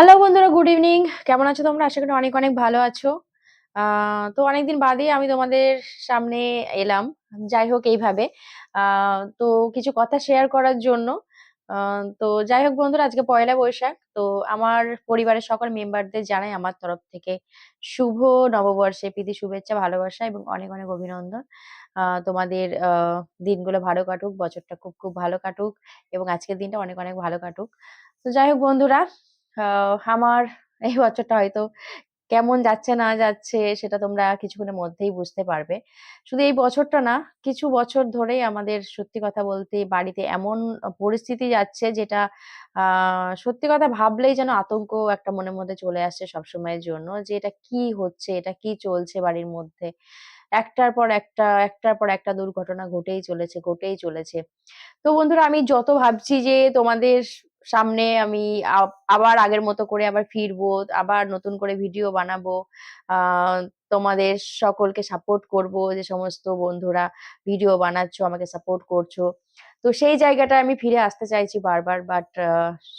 Hello বন্ধুরা good evening কেমন আছো তোমরা? আশা করি অনেক অনেক ভালো আছো। তো অনেকদিন বাদে আমি তোমাদের সামনে এলাম। যাই হোক এইভাবে। তো কিছু কথা শেয়ার করার জন্য। তো যাই হোক বন্ধুরা, আজকে পয়লা বৈশাখ। তো আমার পরিবারের সকল মেম্বারদের জানাই আমার তরফ থেকে শুভ নববর্ষে প্রীতি, শুভেচ্ছা, ভালোবাসা এবং অনেক অনেক অভিনন্দন। তোমাদের দিনগুলো ভালো কাটুক, বছরটা খুব খুব ভালো কাটুক এবং আজকের দিনটা অনেক অনেক ভালো কাটুক। তো যাই হোক বন্ধুরা আমার এই বছরটা হয়তো কেমন যাচ্ছে না যাচ্ছে সেটা তোমরা কিছুক্ষণের মধ্যেই বুঝতে পারবে। শুধু এই বছরটা না, কিছু বছর ধরেই আমাদের সত্যি কথা বলতে বাড়িতে এমন পরিস্থিতি যাচ্ছে যেটা সত্যি কথা ভাবলেই যেন আতঙ্ক একটা মনের মধ্যে চলে আসছে সবসময়ের জন্য যে এটা কি হচ্ছে, এটা কি চলছে বাড়ির মধ্যে। একটার পর একটা, একটার পর একটা দুর্ঘটনা ঘটেই চলেছে ঘটেই চলেছে। তো বন্ধুরা আমি যত ভাবছি যে তোমাদের সামনে আমি আবার আগের মতো করে আবার ফিরবো, আবার নতুন করে ভিডিও বানাবো তোমাদের সকলকে সাপোর্ট করব, যে সমস্ত বন্ধুরা ভিডিও বানাচ্ছো, আমাকে সাপোর্ট করছ। তো সেই জায়গাটা আমি ফিরে আসতে চাইছি বারবার বাট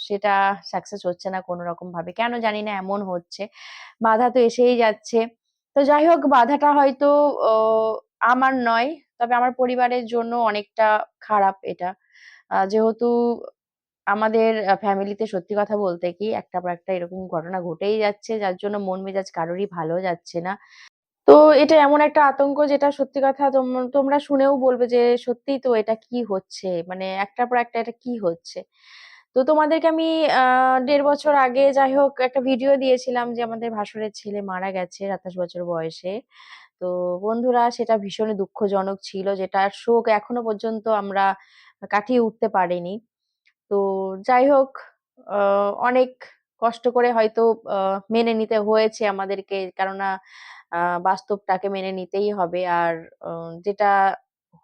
সেটা সাকসেস হচ্ছে না কোনো রকম ভাবে। কেন জানি না, এমন হচ্ছে। বাধা তো এসেই যাচ্ছে। তো যাই হোক, বাধাটা হয়তো আমার নয়, তবে আমার পরিবারের জন্য অনেকটা খারাপ এটা। যেহেতু আমাদের ফ্যামিলিতে সত্যি কথা বলতে কি একটা পর একটা এরকম ঘটনা ঘটেই যাচ্ছে, যার জন্য মন মেজাজ কারোরই ভালো যাচ্ছে না। তো এটা এমন একটা আতঙ্ক যেটা সত্যি কথা তোম- তোমরা শুনেও বলবে যে সত্যিই তো এটা কি হচ্ছে? মানে একটার পর একটা এটা কি হচ্ছে? তো তোমাদেরকে আমি দেড় বছর আগে যাই হোক একটা ভিডিও দিয়েছিলাম যে আমাদের ভাসুরের ছেলে মারা গেছে সাতাশ বছর বয়সে। তো বন্ধুরা সেটা ভীষণই দুঃখজনক ছিল, যেটার শোক এখনও পর্যন্ত আমরা কাটিয়ে উঠতে পারিনি। তো যাই হোক অনেক কষ্ট করে হয়তো মেনে নিতে হয়েছে আমাদেরকে। কেননা বাস্তবটাকে মেনে নিতেই হবে। আর যেটা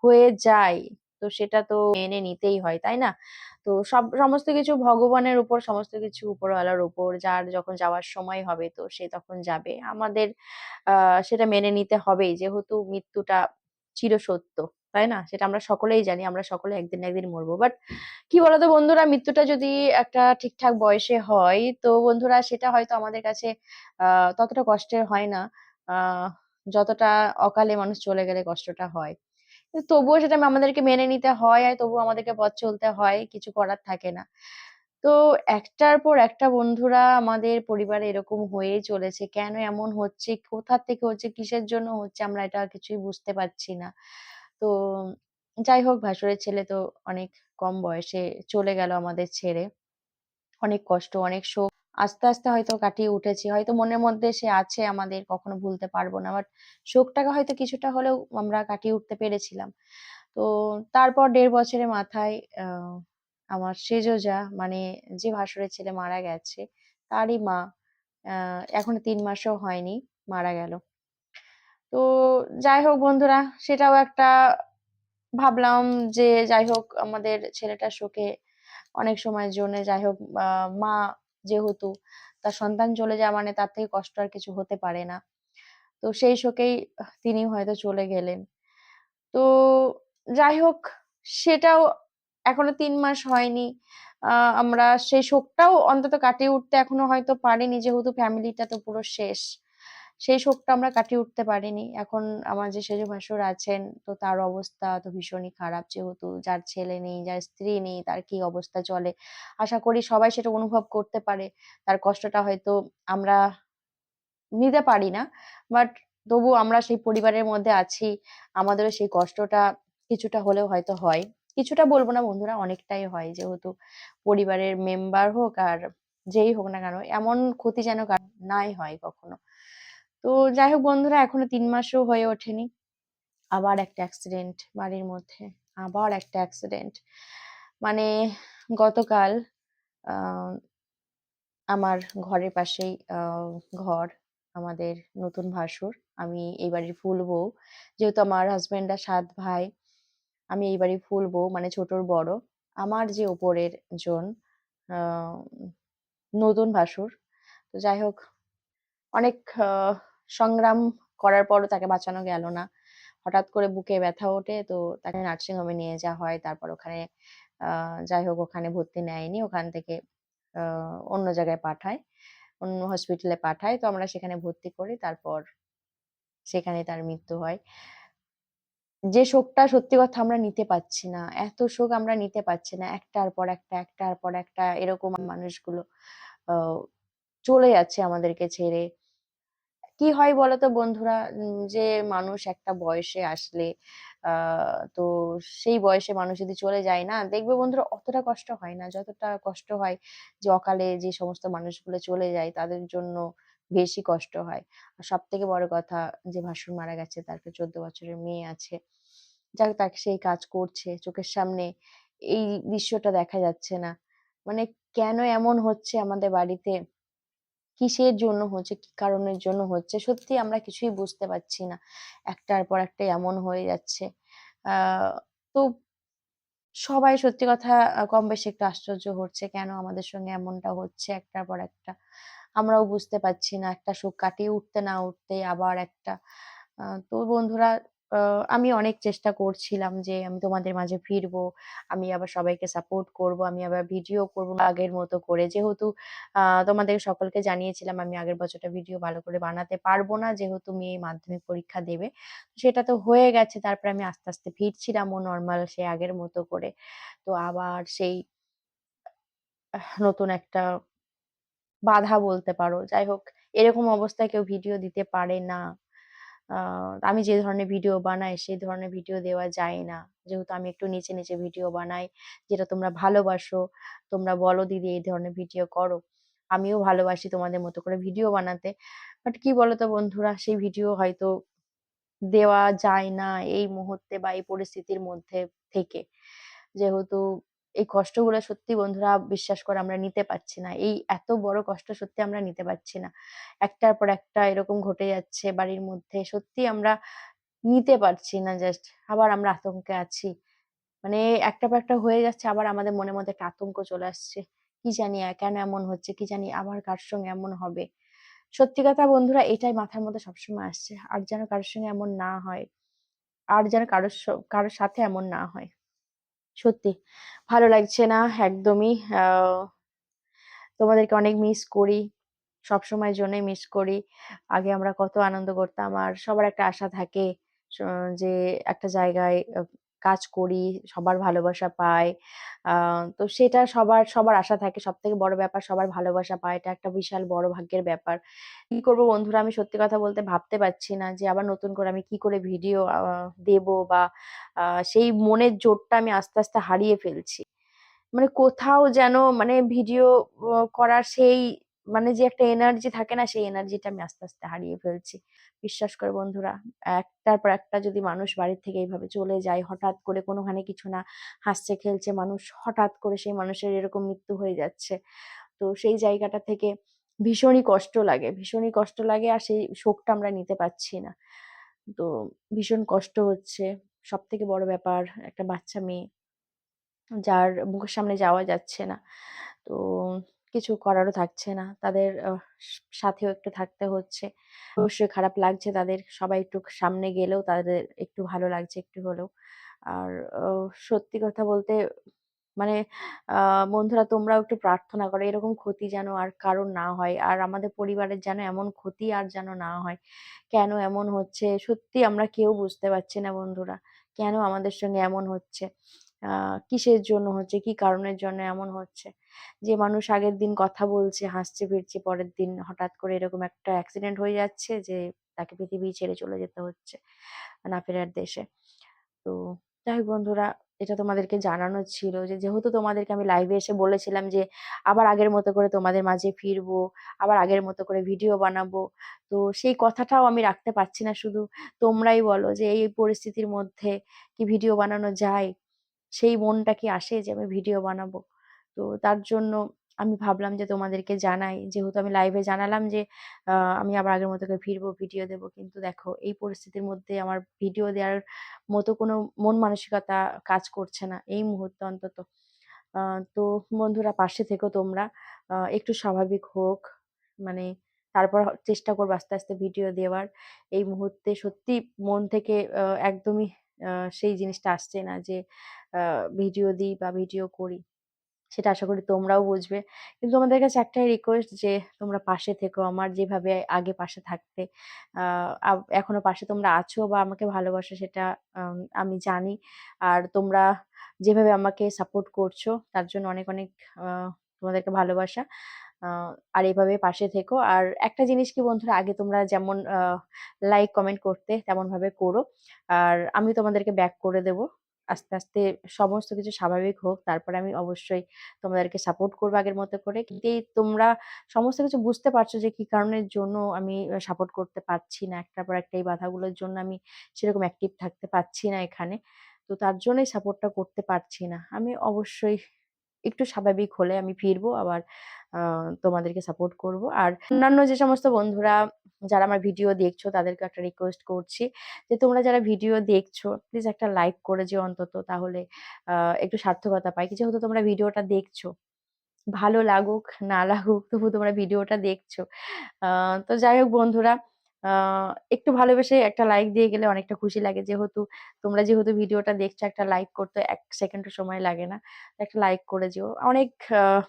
হয়ে যায়, তো সেটা তো মেনে নিতেই হয়, তাই না? তো সব, সমস্ত কিছু ভগবানের উপর, সমস্ত কিছু উপরওয়ালার উপর, যার যখন যাওয়ার সময় হবে, তো সে তখন যাবে। আমাদের সেটা মেনে নিতে হবেই। যেহেতু মৃত্যুটা চিরসত্য। তাই না? সেটা আমরা সকলেই জানি, আমরা সকলে একদিন একদিন মরবো। বাট কি বলতো বন্ধুরা, মৃত্যুটা যদি একটা ঠিকঠাক বয়সে হয়, তো বন্ধুরা সেটা হয়তো আমাদের কাছে ততটা কষ্টের হয় না। যতটা অকালে মানুষ চলে গেলে কষ্টটা হয়। তবুও সেটা আমাদেরকে মেনে নিতে হয়, আর তবুও আমাদেরকে পথ চলতে হয়, কিছু করার থাকে না। তো একটার পর একটা বন্ধুরা আমাদের পরিবারে এরকম হয়েই চলেছে। কেন এমন হচ্ছে? কোথা থেকে হচ্ছে? কিসের জন্য হচ্ছে? আমরা এটা কিছুই বুঝতে পারছি না। তো যাই হোক, ভাসুরের ছেলে তো অনেক কম বয়সে চলে গেল আমাদের ছেড়ে। অনেক কষ্ট, অনেক শোক। আস্তে আস্তে হয়তো কাটিয়ে উঠেছি। হয়তো মনের মধ্যে সে আছে আমাদের, কখনো ভুলতে পারব না। বাট শোকটাকে হয়তো কিছুটা হলেও আমরা কাটিয়ে উঠতে পেরেছিলাম। তো তারপর দেড় বছরের মাথায় আমার সেজোজা মানে যে ভাসুরের ছেলে মারা গেছে, তারই মা এখনও তিন মাসও হয়নি, মারা গেল। তো যাই হোক বন্ধুরা, সেটাও একটা ভাবলাম যে যাই হোক আমাদের ছেলেটার শোকে অনেক সময়ের জন্য যাই হোক মা যেহেতু তার সন্তান চলে যাওয়া মানে তার থেকে কষ্ট আর কিছু হতে পারে না। তো সেই শোকেই তিনি হয়তো চলে গেলেন। তো যাই হোক, সেটাও এখনও তিন মাস হয়নি। আমরা সেই শোকটাও অন্তত কাটিয়ে উঠতে এখনও হয়তো পারিনি, যেহেতু ফ্যামিলিটা তো পুরো শেষ। সেই শোকটা আমরা কাটিয়ে উঠতে পারিনি। এখন আমার যে সেজ ভাসুর আছেন, তো তার অবস্থা তো ভীষণই খারাপ। যেহেতু যার ছেলে নেই, যার স্ত্রী নেই, তার কি অবস্থা চলে? আশা করি সবাই সেটা অনুভব করতে পারে। তার কষ্টটা হয়তো আমরা নিতে পারি না। বাট তবু আমরা সেই পরিবারের মধ্যে আছি। আমাদেরও সেই কষ্টটা কিছুটা হলেও হয়তো হয়। কিছুটা বলব না বন্ধুরা, অনেকটাই হয়। যেহেতু পরিবারের মেম্বার হোক আর যেই হোক না কেন, এমন ক্ষতি যেন নাই হয় কখনো। তো যাই হোক বন্ধুরা, এখনও তিন মাসও হয়ে ওঠেনি। আবার একটা অ্যাক্সিডেন্ট বাড়ির মধ্যে, আবার একটা অ্যাক্সিডেন্ট মানে গতকাল আমার ঘরের পাশেই ঘর, আমাদের নতুন ভাসুর। আমি এই বাড়ির ফুল বউ। যেহেতু আমার হাজবেন্ডরা সাত ভাই, আমি এই বাড়ির ফুল বউ মানে ছোটর বড়। আমার যে ওপরের জন নতুন ভাসুর। তো যাই হোক অনেক সংগ্রাম করার পরও তাকে বাঁচানো গেল না হঠাৎ করে বুকে ব্যথা ওঠে তো তাকে নার্সিং হোমে নিয়ে যাওয়া হয় তারপর ওখানে যাই হোক ওখানে ভর্তি নেয়নি ওখান থেকে অন্য জায়গায় পাঠায়। অন্য হসপিটালে পাঠায়। তো আমরা সেখানে ভর্তি করি। তারপর সেখানে তার মৃত্যু হয়। যে শোকটা সত্যি কথা আমরা নিতে পারছি না। এত শোক আমরা নিতে পারছি না। একটার পর একটা, একটার পর একটা এরকম মানুষগুলো চলে যাচ্ছে আমাদেরকে ছেড়ে। কি হয় বলতো বন্ধুরা? যে মানুষ একটা বয়সে আসলে তো সেই বয়সে মানুষ যদি চলে যায় না, দেখবে বন্ধুরা অতটা কষ্ট হয় না। যতটা কষ্ট হয় যে অকালে যে সমস্ত মানুষগুলো চলে যায় তাদের জন্য বেশি কষ্ট হয়। আর সব থেকে বড় কথা যে ভাসুর মারা গেছে তার ১৪ বছরের মেয়ে আছে। যাক তাকে সেই কাজ করছে চোখের সামনে এই দৃশ্যটা দেখা যাচ্ছে না। মানে কেন এমন হচ্ছে আমাদের বাড়িতে? কিসের জন্য হচ্ছে? কি কারণের জন্য হচ্ছে? সত্যি আমরা কিছুই বুঝতে পারছি না। একটার পর একটা এমন হয়ে যাচ্ছে। তো সবাই সত্যি কথা কম বেশি একটু আশ্চর্য হচ্ছে। কেন আমাদের সঙ্গে এমনটা হচ্ছে একটার পর একটা। আমরাও বুঝতে পারছি না। একটা শোক কাটিয়ে উঠতে না উঠতে আবার একটা। তো বন্ধুরা আমি অনেক চেষ্টা করছিলাম যে আমি তোমাদের মাঝে ফিরবো। আমি আবার সবাইকে সাপোর্ট করব। আমি আবার ভিডিও করব আগের মতো করে। যেহেতু তোমাদের সকলকে জানিয়েছিলাম আমি আগের বছরটা ভিডিও ভালো করে বানাতে পারব না। যেহেতু মেয়ে মাধ্যমিক পরীক্ষা দেবে। সেটা তো হয়ে গেছে। তারপরে আমি আস্তে, আস্তে ফিরছিলাম ও নরমাল সে আগের মতো করে। তো আবার সেই নতুন একটা বাধা বলতে পারো। যাই হোক এরকম অবস্থায় কেউ ভিডিও দিতে পারে না। আমি যে ধরনের ভিডিও বানাই সেই ধরনের ভিডিও দেওয়া যায় না। যেহেতু আমি একটু নিচে, নিচে ভিডিও বানাই। যেটা তোমরা ভালোবাসো। তোমরা বলো দিদি এই ধরনের ভিডিও করো। আমিও ভালোবাসি তোমাদের মতো করে ভিডিও বানাতে। বাট কি বলতো বন্ধুরা সেই ভিডিও হয়তো দেওয়া যায় না এই মুহূর্তে বা এই পরিস্থিতির মধ্যে থেকে। যেহেতু এই কষ্টগুলো সত্যি বন্ধুরা বিশ্বাস করে আমরা নিতে পারছি না। এই এত বড় কষ্ট সত্যি আমরা নিতে পারছি না। একটার পর একটা এরকম ঘটে যাচ্ছে বাড়ির মধ্যে। সত্যি আমরা নিতে পারছি না জাস্ট। আবার আমরা আতঙ্কে আছি। মানে একটা পর একটা হয়ে যাচ্ছে, আবার আমাদের মনের মধ্যে একটা আতঙ্ক চলে আসছে। কি জানি কেন এমন হচ্ছে? কি জানি আবার কার সঙ্গে এমন হবে? সত্যি কথা বন্ধুরা, এটাই মাথার মধ্যে সবসময় আসছে। আর যেন কারও সঙ্গে এমন না হয়। আর যেন কারোর স কারও সাথে এমন না হয়। সত্যি ভালো লাগছে না, একদমই। তোমাদেরকে অনেক মিস করি। সব সময় জন্যই মিস করি। আগে আমরা কত আনন্দ করতাম। আর সবার একটা আশা থাকে যে একটা জায়গায় কাজ করি, সবার ভালোবাসা পাই। তো সেটা সবার, সবার আশা থাকে। সব থেকে বড় ব্যাপার সবার ভালোবাসা পায় এটা একটা বিশাল বড় ভাগ্যের ব্যাপার। কি করব বন্ধুরা আমি সত্যি কথা বলতে ভাবতে পারছি না যে আবার নতুন করে আমি কি করে ভিডিও দেব বা সেই মনের জোরটা আমি আস্তে, আস্তে হারিয়ে ফেলছি। মানে কোথাও যেন মানে ভিডিও করার সেই মানে যে একটা এনার্জি থাকে না সেই এনার্জিটা আমি আস্তে, আস্তে হারিয়ে ফেলছি। বিশ্বাস করে বন্ধুরা একটার পর একটা যদি মানুষ বাড়ি থেকে এইভাবে চলে যায় হঠাৎ করে কোনোখানে কিছু না হাসছে খেলছে মানুষ হঠাৎ করে সেই মানুষের এরকম মৃত্যু হয়ে যাচ্ছে। তো সেই জায়গাটা থেকে ভীষণই কষ্ট লাগে। ভীষণই কষ্ট লাগে আর সেই শোকটা আমরা নিতে পারছি না। তো ভীষণ কষ্ট হচ্ছে। সব থেকে বড় ব্যাপার একটা বাচ্চা মেয়ে। যার মুখের সামনে যাওয়া যাচ্ছে না। তো কিছু করারও থাকছে না। তাদের সাথেও একটু থাকতে হচ্ছে। অবশ্যই খারাপ লাগছে তাদের। সবাই একটু সামনে গেলেও তাদের একটু ভালো লাগছে একটু হলেও। আর সত্যি কথা বলতে মানে আ, বন্ধুরা তোমরাও একটু প্রার্থনা করো, এরকম ক্ষতি যেন আর কারও না হয়। আর আমাদের পরিবারের যেন এমন ক্ষতি আর যেন না হয়। কেন এমন হচ্ছে সত্যি আমরা কেউ বুঝতে পারছি না বন্ধুরা। কেন আমাদের সঙ্গে এমন হচ্ছে? কিসের জন্য হচ্ছে? কি কারণের জন্য এমন হচ্ছে? যে মানুষ আগের দিন কথা বলছে, হাসছে ফিরছে, পরের দিন হঠাৎ করে এরকম একটা অ্যাক্সিডেন্ট হয়ে যাচ্ছে যে তাকে পৃথিবী ছেড়ে চলে যেতে হচ্ছে না ফেরার দেশে। তো যাই বন্ধুরা এটা তোমাদেরকে জানানোর ছিল যে যেহেতু তোমাদেরকে আমি লাইভে এসে বলেছিলাম যে আবার আগের মতো করে তোমাদের মাঝে ফিরবো, আবার আগের মতো করে ভিডিও বানাবো। তো সেই কথাটাও আমি রাখতে পারছি না শুধু তোমরাই বলো যে এই পরিস্থিতির মধ্যে কি ভিডিও বানানো যায়? সেই মনটা কি আসে যে আমি ভিডিও বানাবো? তো তার জন্য আমি ভাবলাম যে তোমাদেরকে জানাই। যেহেতু আমি লাইভে জানালাম যে আমি আবার আগের মতো করে ফিরবো, ভিডিও দেব। কিন্তু দেখো এই পরিস্থিতির মধ্যে আমার ভিডিও দেওয়ার মতো কোনো মন মানসিকতা কাজ করছে না এই মুহূর্তে অন্তত। তো বন্ধুরা পাশে থেকো তোমরা। একটু স্বাভাবিক হোক। মানে তারপর চেষ্টা করব আস্তে, আস্তে ভিডিও দেওয়ার। এই মুহূর্তে সত্যি মন থেকে একদমই সেই জিনিসটা আসছে না যে ভিডিও দিই বা ভিডিও করি। সেটা আশা করি তোমরাও বুঝবে। কিন্তু তোমাদের কাছে একটাই রিকোয়েস্ট যে তোমরা পাশে থেকো। আমার যেভাবে আগে পাশে থাকতে এখনও পাশে তোমরা আছো বা আমাকে ভালোবাসো সেটা আমি জানি। আর তোমরা যেভাবে আমাকে সাপোর্ট করছ তার জন্য অনেক, অনেক তোমাদেরকে ভালোবাসা। আর এভাবে পাশে থেকো। আর একটা জিনিস কি বন্ধুরা আগে তোমরা যেমন লাইক, কমেন্ট করতে তেমনভাবে করো। আর আমি তোমাদেরকে ব্যাক করে দেব। আস্তে, আস্তে সমস্ত কিছু স্বাভাবিক হোক। তারপরে আমি অবশ্যই তোমাদেরকে সাপোর্ট করব আগের মতো করে। কিন্তু তোমরা সমস্ত কিছু বুঝতে পারছ যে কি কারণের জন্য আমি সাপোর্ট করতে পারছি না। একটার পর একটা এই বাধাগুলোর জন্য আমি সেরকম অ্যাক্টিভ থাকতে পারছি না এখানে। তো তার জন্যই সাপোর্টটা করতে পারছি না। আমি অবশ্যই একটু স্বাভাবিক হলে আমি ফিরবো আবার তোমাদেরকে সাপোর্ট করব। আর অন্যান্য যে সমস্ত বন্ধুরা যারা আমার ভিডিও দেখছ তাদেরকে একটা রিকোয়েস্ট করছি যে তোমরা যারা ভিডিও দেখছ প্লিজ একটা লাইক করে যে অন্তত তাহলে একটু সার্থকতা পাই। যেহেতু তোমরা ভিডিওটা দেখছ। ভালো লাগুক না লাগুক তবু তোমরা ভিডিওটা দেখছ। তো যাই হোক বন্ধুরা একটু ভালোবেসে একটা লাইক দিয়ে গেলে অনেকটা খুশি লাগে। যেহেতু তোমরা যেহেতু ভিডিওটা দেখছ, একটা লাইক করতে এক সেকেন্ডও সময় লাগে না। একটা লাইক করে যেও। অনেক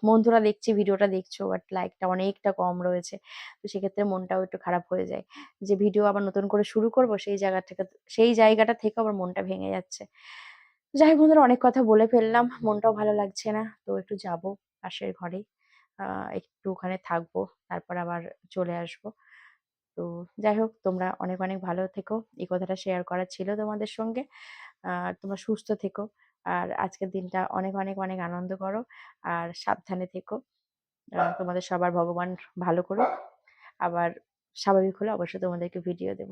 বন্ধুরা দেখছি, ভিডিওটা দেখছ বাট লাইকটা অনেকটা কম রয়েছে। তো সেক্ষেত্রে মনটাও একটু খারাপ হয়ে যায়। যে ভিডিও আবার নতুন করে শুরু করব, সেই জায়গা থেকে, সেই জায়গাটা থেকেও আবার মনটা ভেঙে যাচ্ছে। যাই বন্ধুরা, অনেক কথা বলে ফেললাম। মনটাও ভালো লাগছে না। তো একটু যাব পাশের ঘরে একটু ওখানে থাকব। তারপর আবার চলে আসব। তো যাই হোক তোমরা অনেক, অনেক ভালো থেকো। এই কথাটা শেয়ার করা ছিল তোমাদের সঙ্গে। আর তোমরা সুস্থ থেকো। আর আজকের দিনটা অনেক, অনেক, অনেক আনন্দ করো। আর সাবধানে থেকো। তোমাদের সবার ভগবান ভালো করুক। আবার স্বাভাবিক হলে অবশ্যই তোমাদেরকে ভিডিও দেব।